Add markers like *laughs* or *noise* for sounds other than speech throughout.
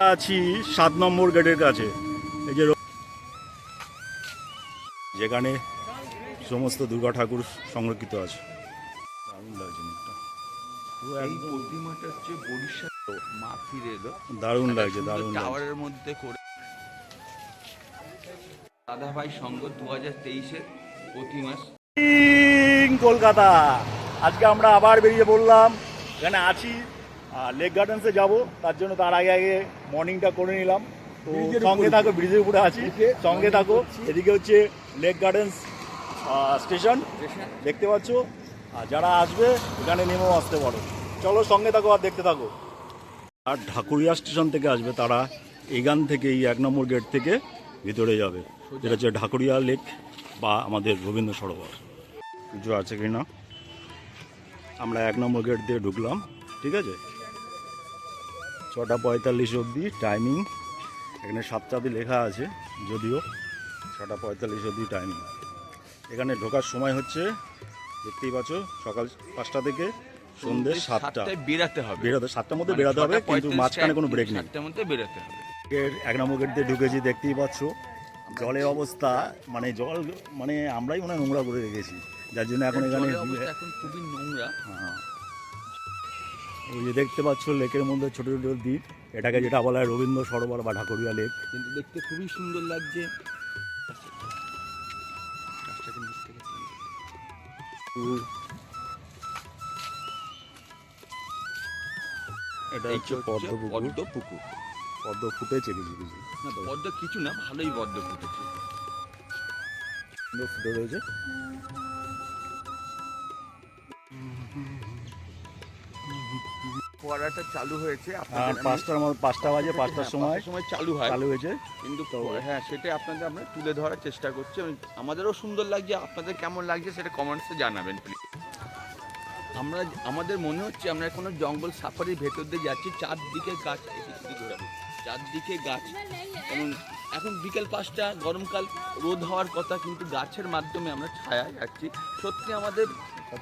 আছি সাত নম্বর গেটের কাছে। এই যে যেখানে সমস্ত দুর্গা ঠাকুর সংরক্ষিত আছে। দারুণ লাগছে দারুণ লাগছে দারুণ টাওয়ারের মধ্যে করে দাদাভাই সংঘ দু হাজার ইং, কলকাতা। আজকে আমরা আবার বেরিয়ে পড়লাম। এখানে আছি লেক গার্ডেন্সে যাব তার জন্য তার আগে আগে মর্নিংটা করে নিলাম। তো সঙ্গে থাকো ব্রিজের উপরে আছি। সঙ্গে থাকো। এদিকে হচ্ছে লেক গার্ডেন্স স্টেশন। দেখতে পাচ্ছ? আর যারা আসবে এখানে নেমেও আসতে পারো। চলো সঙ্গে থাকো আর দেখতে থাকো। আর ঢাকুরিয়া স্টেশন থেকে আসবে তারা এখান থেকে এই এক নম্বর গেট থেকে ভিতরে যাবে। যেটা হচ্ছে ঢাকুরিয়া লেক বা আমাদের রবীন্দ্র সরোবর। পুজো আছে কি না আমরা এক নম্বর গেট দিয়ে ঢুকলাম ঠিক আছে? ছটা পঁয়তাল্লিশ অবধি টাইমিং এখানে সাতটা সাতটাতে লেখা আছে যদিও ছটা পঁয়তাল্লিশ অবধি টাইমিং এখানে ঢোকার সময় হচ্ছে দেখতেই পাচ্ছ সকাল পাঁচটা থেকে সন্ধ্যে সাতটা। বেরাতে হবে। বেরোতে সাতটার মধ্যে মানে বেরোতে হবে কিন্তু মাঝখানে কোনো ব্রেক নেই। সাতটার মধ্যে বেরোতে হবে। এক নম্বর গেট দিয়ে ঢুকেছি দেখতেই পাচ্ছ। জলের অবস্থা মানে জল মানে আমরাই মনে হয় নোংরা করে রেখেছি। যার জন্য এখন এখানে এখন খুবই নোংরা। হ্যাঁ। ওই যে দেখতে পাচ্ছ লেকের মধ্যে ছোট ছোট দ্বীপ। এটাকে যেটা বলা হয় রবীন্দ্র সরোবর বা ঢাকুরিয়া লেক। কিন্তু দেখতে খুবই সুন্দর লাগছে। এটা হচ্ছে পদ্ম পুকুর। পদ্ম পুকুর। পদ্ম ফুটেছে কিছু কিছু। না পদ্ম কিছু না ভালোই পদ্ম ফুটেছে। সুন্দর ফুটে রয়েছে। ফোয়ারাটা চালু হয়েছে আপনাদের আমি- পাঁচটার মতো পাঁচটা বাজে হ্যাঁ, পাঁচটার সময় পাঁচটার সময় চালু হয়। চালু হয়েছে। কিন্তু তো- হ্যাঁ সেটাই আপনাদের আমরা তুলে ধরার চেষ্টা করছি। আমি- আমাদেরও সুন্দর লাগছে আপনাদের কেমন লাগছে সেটা কমেন্টসে জানাবেন প্লিজ আমরা আমাদের মনে হচ্ছে আমরা কোনো জঙ্গল সাফারির ভেতর দিয়ে যাচ্ছি। চারদিকে গাছ এদিকে শুধু ঘোরাবো। চারদিকে গাছ। কারণ এখন বিকেল পাঁচটা গরমকাল রোদ হওয়ার কথা কিন্তু গাছের মাধ্যমে আমরা ছায়া যাচ্ছি। সত্যি আমাদের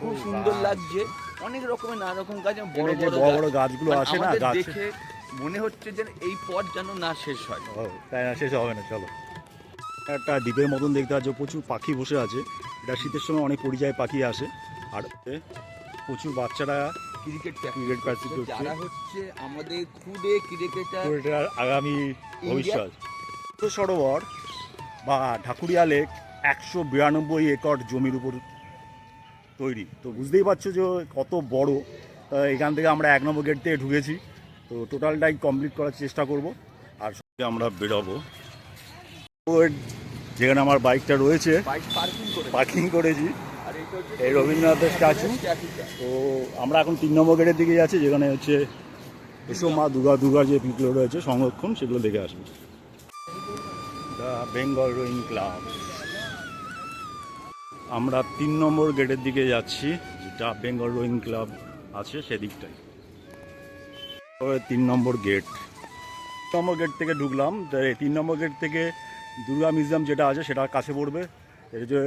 খুব সুন্দর লাগছে। অনেক রকমের নানা রকম গাছ বড় বড় বড় গাছগুলো মানে আসে না গাছ দেখে মনে হচ্ছে যে এই পথ যেন না শেষ হয়। তাই না শেষ হবে না চলো। একটা দ্বীপের মতন দেখতে পাচ্ছ প্রচুর পাখি বসে আছে। এটা শীতের সময় অনেক পরিযায়ী পাখি আসে। আর প্রচুর বাচ্চারা ক্রিকেট ক্রিকেট প্র্যাকটিস করছে যারা হচ্ছে আমাদের খুদে ক্রিকেটার আগামী ভবিষ্যৎ। সরোবর বা ঢাকুরিয়া লেক একশো বিরানব্বই একর জমির উপর তৈরি। তো বুঝতেই পারছ যে কত বড় এখান থেকে আমরা এক নম্বর গেট থেকে ঢুকেছি। তো টোটালটাই কমপ্লিট করার চেষ্টা করব। আর সঙ্গে আমরা বেরোবো। যেখানে আমার বাইকটা রয়েছে পার্কিং পার্কিং করেছি। এই রবীন্দ্রনাথের স্ট্যাচু তো আমরা এখন তিন নম্বর গেটের দিকে যাচ্ছি যেখানে হচ্ছে এসব মা দুর্গা দুর্গার যে পিকগুলো রয়েছে সংরক্ষণ সেগুলো দেখে আসব। দ্য বেঙ্গল রোয়িং ক্লাব আমরা তিন নম্বর গেটের দিকে যাচ্ছি, যেটা বেঙ্গল রোয়িং ক্লাব আছে সেদিকটাই তিন নম্বর গেট। নম্বর গেট থেকে ঢুকলাম তিন নম্বর গেট থেকে দুর্গা মিউজিয়াম যেটা আছে সেটা কাছে পড়বে। এই যে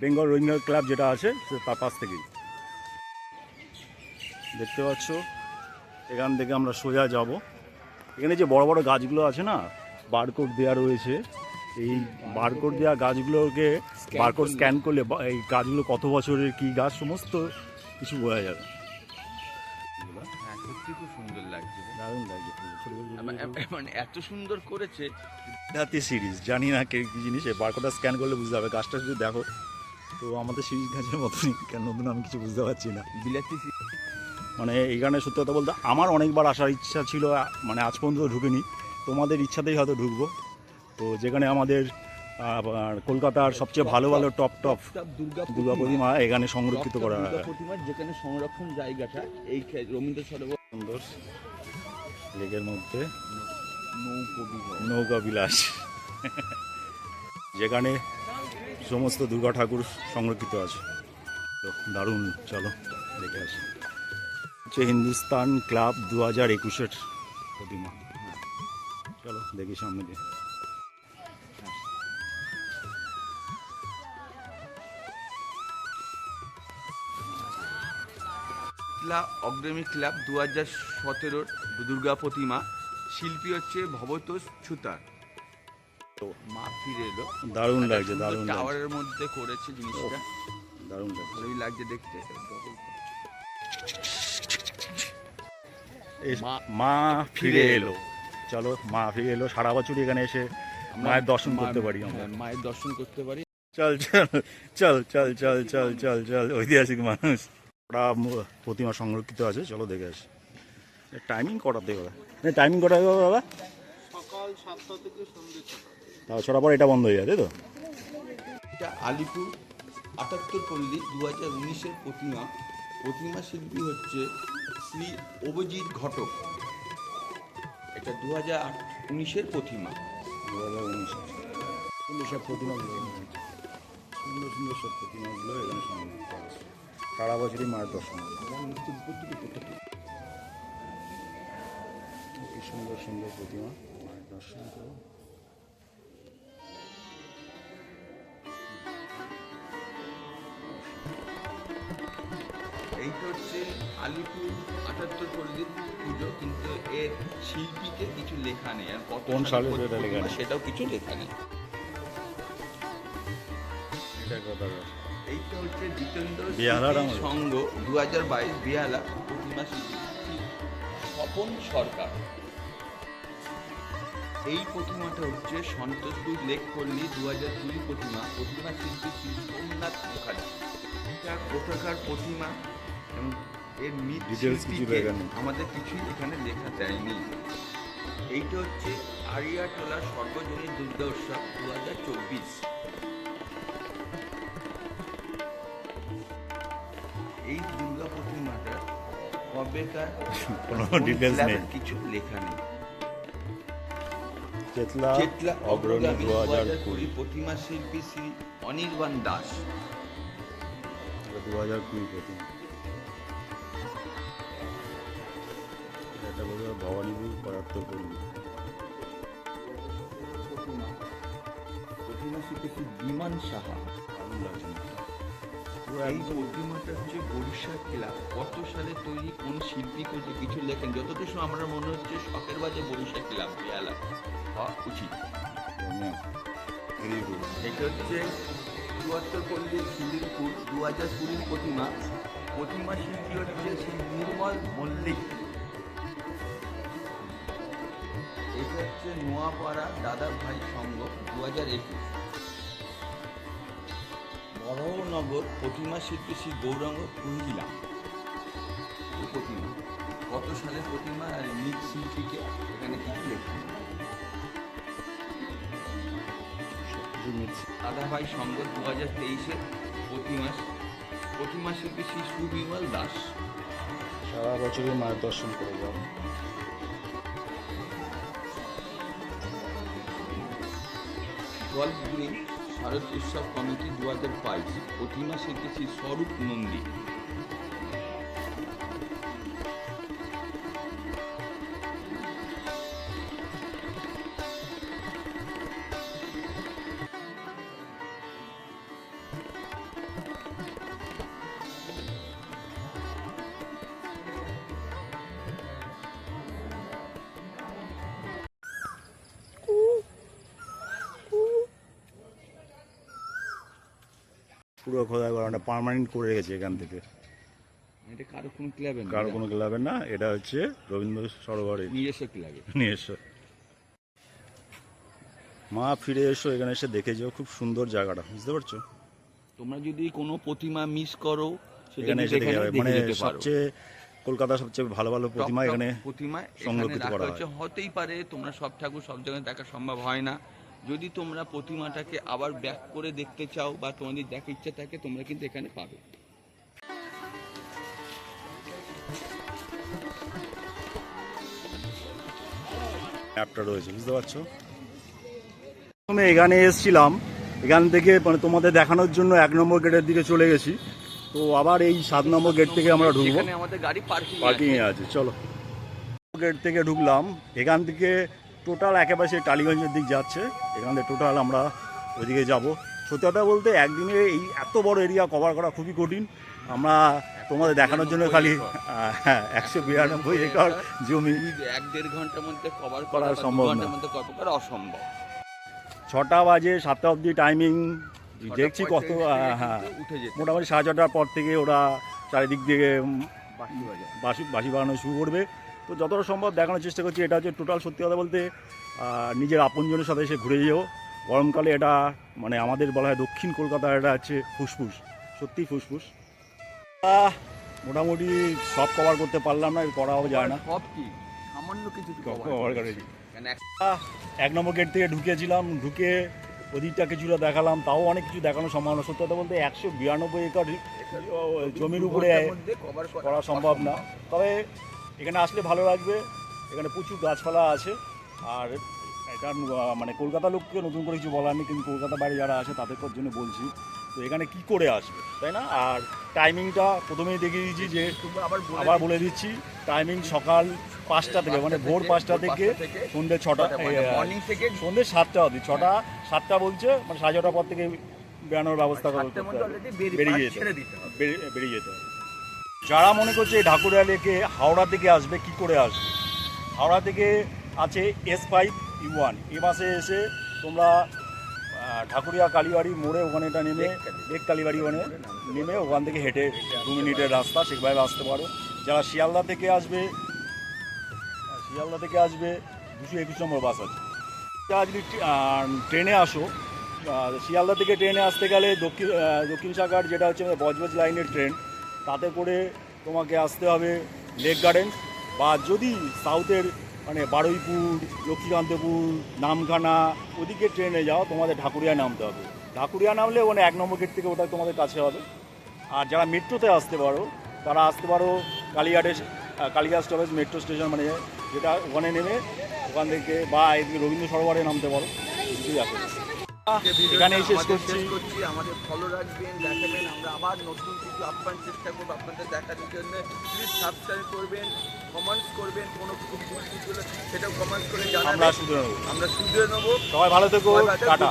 বেঙ্গল রোয়িং ক্লাব যেটা আছে তার পাশ থেকেই। দেখতে পাচ্ছ? এখান থেকে আমরা সোজা যাব। এখানে যে বড় বড় গাছগুলো আছে না, বারকোড দেওয়া রয়েছে। এই বারকোড দেওয়া গাছগুলোকে বারকোড স্ক্যান করলে। এই গাছগুলো কত বছরের কি গাছ সমস্ত কিছু বোঝা যাবে। সত্যি খুব সুন্দর লাগছে। দারুণ লাগছে ছোট ছোট আমার- মানে এত সুন্দর করেছে। জাতি সিরিজ জানি না কে কি জিনিস এই বারকোডটা স্ক্যান করলে বুঝতে হবে গাছটা যদি দেখো তো আমাদের সিরিজ গাছের মতনই কেন নতুন আমি কিছু বুঝতে পারছি না। বিলাতি মানে এইখানে সত্যি কথা বলতে আমার অনেকবার আসার ইচ্ছা ছিল মানে আজ পর্যন্ত ঢুকিনি তোমাদের ইচ্ছাতেই হয়তো ঢুকবো। তো যেখানে আমাদের কলকাতার সবচেয়ে ভালো ভালো টপ টপ দুর্গা প্রতিমা এখানে সংরক্ষিত করা যেখানে সংরক্ষণ জায়গাটা এই রবীন্দ্র সরোবর সুন্দর লেকের মধ্যে নৌকা বিলাস। যেখানে সমস্ত দুর্গা ঠাকুর সংরক্ষিত আছে। তো দারুণ চলো দেখে আসি। হচ্ছে হিন্দুস্তান ক্লাব দু হাজার একুশের প্রতিমা। চলো দেখি সামনে দিয়ে। ক্লাব অগ্রমী ক্লাব দু হাজার সতেরোর দুর্গা প্রতিমা। শিল্পী হচ্ছে ভবতোষ ছুতার। তো মা ফিরে এলো। দারুণ লাগছে দারুণ টাওয়ারের মধ্যে করেছে জিনিসটা। দারুণ লাগছে। ভালোই লাগছে দেখতে। মা- ফিরে এলো। চলো মা ফিরে এলো। সারা বছরই এখানে এসে মায়ের দর্শন করতে পারি আমরা। হ্যাঁ, মায়ের দর্শন করতে পারি। চল চল চল চল চল চল চল চল ঐতিহাসিক মানুষ। মু- প্রতিমা সংরক্ষিত আছে চলো দেখে আসি। টাইমিং কটাতে হবে। টাইমিং কটা হবে বাবা। সকাল সাতটা থেকে সন্ধ্যে ছটা। তাও ছটা পর এটা বন্ধ হয়ে যায় তাই তো? এটা আলিপুর আটাত্তর পল্লী দু হাজার উনিশের প্রতিমা। প্রতিমা শিল্পী হচ্ছে শ্রী অভিজিৎ ঘটক। এটা দু হাজার উনিশের প্রতিমা। দু হাজার উনিশে। সুন্দর সব প্রতিমাগুলো সুন্দর সুন্দর সব প্রতিমাগুলো এখানে সংরক্ষিত আছে। সারা বছরই মায়ের দর্শন। কি সুন্দর সুন্দর প্রতিমা মায়ের দর্শন করো এইটা হচ্ছে আলিপুর আটাত্তর পল্লীর পুজো কিন্তু এর শিল্পীকে কিছু লেখা নেই আর কত সালে সালে লেখা নেই। সেটাও কিছু লেখা নেই এটা কথা এইটা হচ্ছে জিতেন্দ্র সংঘ দু হাজার বাইশ বেহালা প্রতিমা স্বপন সরকার। এই প্রতিমাটা হচ্ছে সন্তোষপুর লেক পল্লী দু হাজার কুড়ি প্রতিমা প্রতিমা শিল্পী শ্রী সোমনাথ মুখার্জি। এটা কোথাকার প্রতিমা এবং এর মৃৎ Details কিছু শিল্পীকে আমাদের কিছুই এখানে লেখা দেয়নি এইটা হচ্ছে আরিয়াটোলা সর্বজনীন দুর্গা উৎসব দু হাজার চব্বিশ। কবেকার *laughs* কোনো কোন নেই। কিছু লেখা নেই। চেতলা চেতলা অগ্রণী দু হাজার কুড়ি। কুড়ি প্রতিমা শিল্পী শ্রী অনির্বাণ দাস। দু হাজার কুড়ি প্রতিমা। এটা বলব ভবানীপুর প্রতিমা। শিল্পী শ্রী বিমান সাহা। দারুণ লাগছে এই প্রতিমাটা হচ্ছে বরিশা ক্লাব। কত সালে তৈরি কোন শিল্পী করছে কিছু লেখেন? যতটুকু আমার মনে হচ্ছে শখের বাজে বরিশা ক্লাব বেহালা হওয়া উচিত. এটা হচ্ছে চুয়াত্তর পল্লীর সুলিরপুর দু হাজার কুড়ির প্রতিমা। প্রতিমা শিল্পী হচ্ছে শ্রী নির্মল মল্লিক। এটা হচ্ছে নোয়াপাড়া দাদা ভাই সংঘ দু হাজার একুশ। বড়নগর প্রতিমা শিল্পী শ্রী গৌরাঙ্গ কুহিলা। প্রতিমা কত সালে প্রতিমা আর মৃৎ শিল্পীকে এখানে কিছু লেখা। দাদাভাই সংঘ দু হাজার তেইশে প্রতিমা প্রতিমা শিল্পী শ্রী সুবিমল দাস। সারা বছরই মায়ের দর্শন করে গল্ফ গ্রিন শারদ উৎসব কমিটি দু হাজার বাইশ প্রতিমা শিখেছি স্বরূপ নন্দী। পুরো খোদাই করা পার্মানেন্ট করে রেখেছে এখান থেকে। এটা কারও কোনো ক্লাবে কারও কোনো ক্লাবের না এটা হচ্ছে রবীন্দ্র সরোবরে নিজস্ব ক্লাবে এসো মা ফিরে এসো এখানে এসে দেখে যাও খুব সুন্দর জায়গাটা বুঝতে পারছ? তোমরা যদি কোনো প্রতিমা মিস করো সেটা এখানে এসে দেখে যাবে। মানে সবচেয়ে কলকাতা সবচেয়ে ভালো ভালো প্রতিমা এখানে প্রতিমা সংরক্ষিত করা হয়েছে হতেই পারে তোমরা সব ঠাকুর সব জায়গায় দেখা সম্ভব হয় না। যদি তোমরা প্রতিমাটাকে আবার ব্যাক করে দেখতে চাও বা তোমাদের দেখার ইচ্ছা থাকে তোমরা কিন্তু এখানে পাবে। অ্যাপটা রয়েছে বুঝতে পারছ? প্রথমে এখানে এসেছিলাম এখান থেকে মানে তোমাদের দেখানোর জন্য এক নম্বর গেটের দিকে চলে গেছি। তো আবার এই সাত নম্বর গেট থেকে আমরা ঢুকবো। আমাদের গাড়ি পার্কিং আছে চলো। গেট থেকে ঢুকলাম এখান থেকে টোটাল একেবারে সেই টালিগঞ্জের দিক যাচ্ছে। এখান থেকে টোটাল আমরা ওইদিকে যাব। সত্যি কথা বলতে একদিনে এই এত বড় এরিয়া কভার করা খুবই কঠিন। আমরা তোমাদের দেখানোর জন্য খালি একশো বিরানব্বই একর জমি এক দেড় ঘণ্টার মধ্যে কভার করা সম্ভব না। মধ্যে কভার করা অসম্ভব। ছটা বাজে সাতটা অবধি টাইমিং দেখছি কত হ্যাঁ যেতে। মোটামুটি সাড়ে ছটার পর থেকে ওরা চারিদিক দিয়ে বাসি বাসি বানানো শুরু করবে। তো যতটা সম্ভব দেখানোর চেষ্টা করছি এটা হচ্ছে টোটাল সত্যি কথা বলতে নিজের আপনজনের সাথে এসে ঘুরে যেও। গরমকালে এটা মানে আমাদের বলা হয় দক্ষিণ কলকাতার এটা হচ্ছে ফুসফুস সত্যিই ফুসফুস। মোটামুটি সব কভার করতে পারলাম না করাও যায় না। সব কি? সামান্য কিছু কভার করেছি। এক- নম্বর গেট থেকে ঢুকেছিলাম ঢুকে ওদিকটা কিছুটা দেখালাম তাও অনেক কিছু দেখানোর সম্ভাবনা সত্যি কথা বলতে একশো বিরানব্বই একর জমির উপরে করা সম্ভব না। তবে এখানে আসলে ভালো লাগবে। এখানে প্রচুর গাছপালা আছে। আর এটা মানে কলকাতা লোককে নতুন করে কিছু বলার নেই কিন্তু কলকাতা বাইরে যারা আছে তাদের জন্য বলছি তো এখানে কি করে আসবে তাই না? আর টাইমিংটা প্রথমেই দেখিয়ে দিয়েছি যে আবার বলে দিচ্ছি। টাইমিং সকাল পাঁচটা থেকে মানে ভোর পাঁচটা থেকে সন্ধ্যে ছটা মর্নিং থেকে সন্ধ্যে সাতটা অবধি ছটা সাতটা বলছে মানে সাড়ে ছটার পর থেকে বেড়ানোর ব্যবস্থা করা করতে বেরিয়ে বেরিয়ে যেতে বেরিয়ে যেতে হবে। যারা মনে করছে ঢাকুরিয়া লেকে হাওড়া থেকে আসবে কি করে আসবে? হাওড়া থেকে আছে S five U one A বাসে এসে তোমরা আহ, ঢাকুরিয়া কালীবাড়ি মোড়ে ওখানে এটা নেমে লেক কালীবাড়ি ওখানে নেমে ওখান থেকে হেঁটে দু মিনিটের রাস্তা সেভাবে আসতে পারো। যারা শিয়ালদা থেকে আসবে শিয়ালদা থেকে আসবে দুশো একুশ নম্বর বাস আছে। যারা যদি ট্রেনে আসো শিয়ালদা থেকে ট্রেনে আসতে গেলে দক্ষিণ দক্ষিণ শাখার যেটা হচ্ছে বজবজ লাইনের ট্রেন তাতে করে তোমাকে আসতে হবে লেক গার্ডেন বা যদি সাউথের মানে বারুইপুর, লক্ষ্মীকান্তপুর, নামখানা ওদিকে ট্রেনে যাও, তোমাদের ঢাকুরিয়া নামতে হবে। ঢাকুরিয়া নামলে ওখানে এক নম্বর গেট থেকে ওটা তোমাদের কাছে হবে। আর যারা মেট্রোতে আসতে পারো, তারা আসতে পারো কালীঘাটে কালীঘাট স্টপেজ মেট্রো স্টেশন মানে যেটা ওখানে নেমে ওখান থেকে বা এদিকে রবীন্দ্র সরোবরে নামতে পারো। কিছুই আসে ভিডিওটা শেষ করছি আমাদের ফলো রাখবেন দেখাবেন আমরা আবার নতুন কিছু আপ্যায়ন চেষ্টা করব আপনাদের দেখানোর জন্য। প্লিজ সাবস্ক্রাইব করবেন কমেন্টস করবেন কোনো কিছু ভুল কিছু সেটাও কমেন্টস করে আমরা শুধরে নেব। আমরা শুধরে নেব। সবাই ভালো থেকো। টাটা.